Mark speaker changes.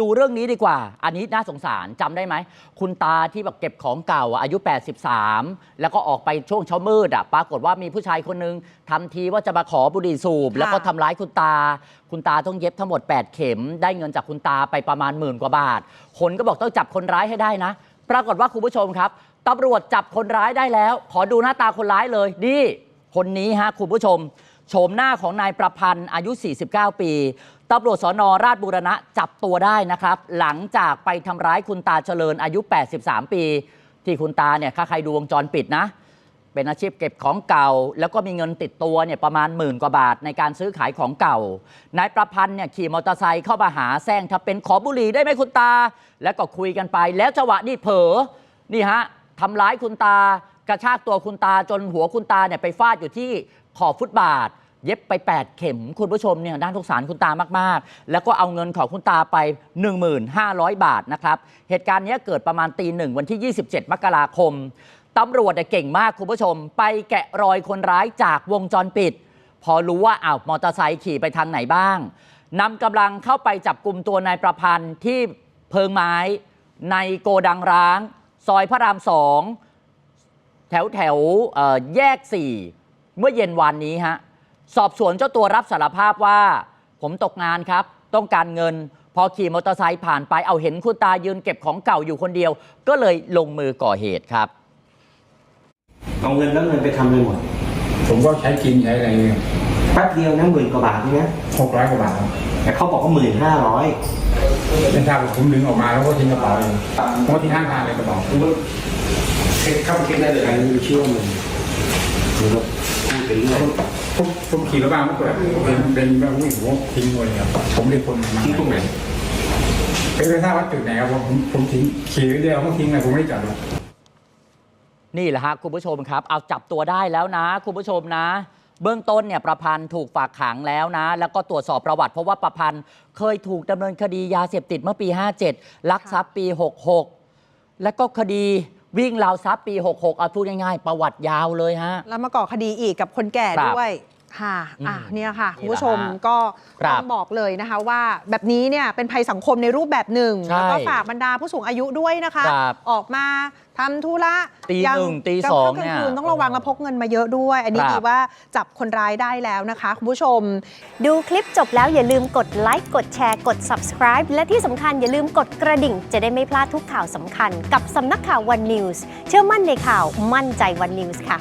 Speaker 1: ดูเรื่องนี้ดีกว่า อันนี้น่าสงสารจำได้ไหม คุณตาที่แบบเก็บของเก่าอะอายุ 83 แล้วก็ออกไปช่วงเช้ามืดอะปรากฏว่ามีผู้ชายคนนึงทำทีว่าจะมาขอบุหรี่สูบ แล้วก็ทำร้ายคุณตา คุณตาต้องเย็บทั้งหมด 8 เข็ม ได้เงินจากคุณตาไปประมาณหมื่นกว่าบาท คนก็บอกต้องจับคนร้ายให้ได้นะ ปรากฏว่าคุณผู้ชมครับตำรวจจับคนร้ายได้แล้ว ขอดูหน้าตาคนร้ายเลยนี่คนนี้ฮะคุณผู้ชม โฉมหน้าของนายประพันธ์อายุ 49 ปีตำรวจสนราชบูรณะจับตัวได้นะครับ หลังจากไปทำร้ายคุณตาเจริญอายุ 83 ปี ที่คุณตาเนี่ยถ้าใครดูวงจรปิดนะ เป็นอาชีพเก็บของเก่า แล้วก็มีเงินติดตัวเนี่ยประมาณหมื่นกว่าบาทในการซื้อขายของเก่านายประพันธ์เนี่ยขี่มอเตอร์ไซค์เข้ามาหาแซงถ้าเป็นขอบุหรี่ได้ไหมคุณตา แล้วก็คุยกันไป แล้วจังหวะนี่เผลอนี่ฮะทำร้ายคุณตา กระชากตัวคุณตาจนหัวคุณตาเนี่ยไปฟาดอยู่ที่ขอบฟุตบาท เย็บไป 8 เข็มคุณผู้ชมเนี่ยด้านสงสารคุณตามากๆ แล้วก็เอาเงินของคุณตาไป 1500บาทนะครับเหตุการณ์นี้เกิดประมาณตีหนึ่งวันที่ 27 มกราคมตำรวจเนี่ยเก่งมากคุณผู้ชม ไปแกะรอยคนร้ายจากวงจรปิด พอรู้ว่าอ้าวมอเตอร์ไซค์ขี่ไปทางไหนบ้างนำกำลังเข้าไปจับกลุ่มตัวนายประพันธ์ที่เพิงไม้ ในโกดังร้าง ซอยพระรามสอง แถวแถวเอ่อแยก 4 เมื่อเย็นวานนี้ฮะสอบสวนเจ้าตัวรับสารภาพว่า ผมตกงานครับ ต้องการเงิน พอขี่มอเตอร์ไซค์ผ่านไปเอาเห็นคุณตายืนเก็บของเก่าอยู่คนเดียว ก็เลยลงมือก่อเหตุครับ
Speaker 2: เอาเงินแล้วเงินไปทำอะไรหมด
Speaker 3: ผมก็ใช้กินใช้อะไรเนี่ย
Speaker 2: แป๊บเดียวนะหมื่นกว่าบาทนี่นะ
Speaker 3: หกร้อยกว่าบาทครับ
Speaker 2: แต่เขาบอกว่าหมื่นห้าร้อย
Speaker 3: เป็นทราบว่าผมดึงออกมาแล้วก็ทิ้งกระเป๋าเลยผมก็ทิ้งข้างทางเลยกระเป๋า
Speaker 2: เข้าไปคิดได้เลยอันนี้เชื่อมึงมึงก็พูดไปเรื่อย
Speaker 3: ผมผมขี่รถบ้านเมื่อก่อนเป็นเป็นแบบวิ่งผมก็ทิ้งไว้ครับผมเรียกคนมา
Speaker 2: ที่ตรงไหน
Speaker 3: เป็นไม่ทราบว่าจุดไหนครับผมผมทิ้งขี่เรื่อยๆผมทิ้งเลยผมไม่ได้จับเลย
Speaker 1: นี่แหละฮะคุณผู้ชมครับ เอาจับตัวได้แล้วนะ คุณผู้ชมนะ เบื้องต้นเนี่ยประพันธ์ถูกฝากขังแล้วนะ แล้วก็ตรวจสอบประวัติ เพราะว่าประพันธ์เคยถูกดำเนินคดียาเสพติดเมื่อปี 57 ลักทรัพย์ปี 66 แล้วก็คดี วิ่งราวทรัพย์ปี 66 เอาพูดง่ายๆ ประวัติยาวเลยฮะ
Speaker 4: แล้วมาก่อคดีอีกกับคนแก่
Speaker 1: ครับ
Speaker 4: ด้วย ค่ะอะ
Speaker 1: อืม
Speaker 4: เนี่ยค่ะ
Speaker 1: นี่
Speaker 4: คุณผู้ชม
Speaker 1: แหละฮะ
Speaker 4: ก็
Speaker 1: ครับ
Speaker 4: ต้องบอกเลยนะคะว่าแบบนี้เนี่ยเป็นภัยสังคมในรูปแบบหนึ่ง
Speaker 1: ใช่
Speaker 4: แล้วก็ฝากบรรดาผู้สูงอายุด้วยนะคะ
Speaker 1: ครับ
Speaker 4: ออกมาทำธุระ
Speaker 1: ตี
Speaker 4: ยั
Speaker 1: หนึ่งตี
Speaker 4: กลา
Speaker 1: สอง
Speaker 4: ค่ำกลาง
Speaker 1: เนี่ย
Speaker 4: คืนต้องระวังและพกเงินมาเยอะด้วย อันนี้
Speaker 1: ครับ
Speaker 4: ดีว่าจับคนร้ายได้แล้วนะคะ คุณผู้ชม
Speaker 5: ดูคลิปจบแล้วอย่าลืมกดไลค์กดแชร์กด subscribe และที่สำคัญอย่าลืมกดกระดิ่ง จะได้ไม่พลาดทุกข่าวสำคัญ กับสำนักข่าว One News เชื่อมั่นในข่าวมั่นใจ One News ค่ะ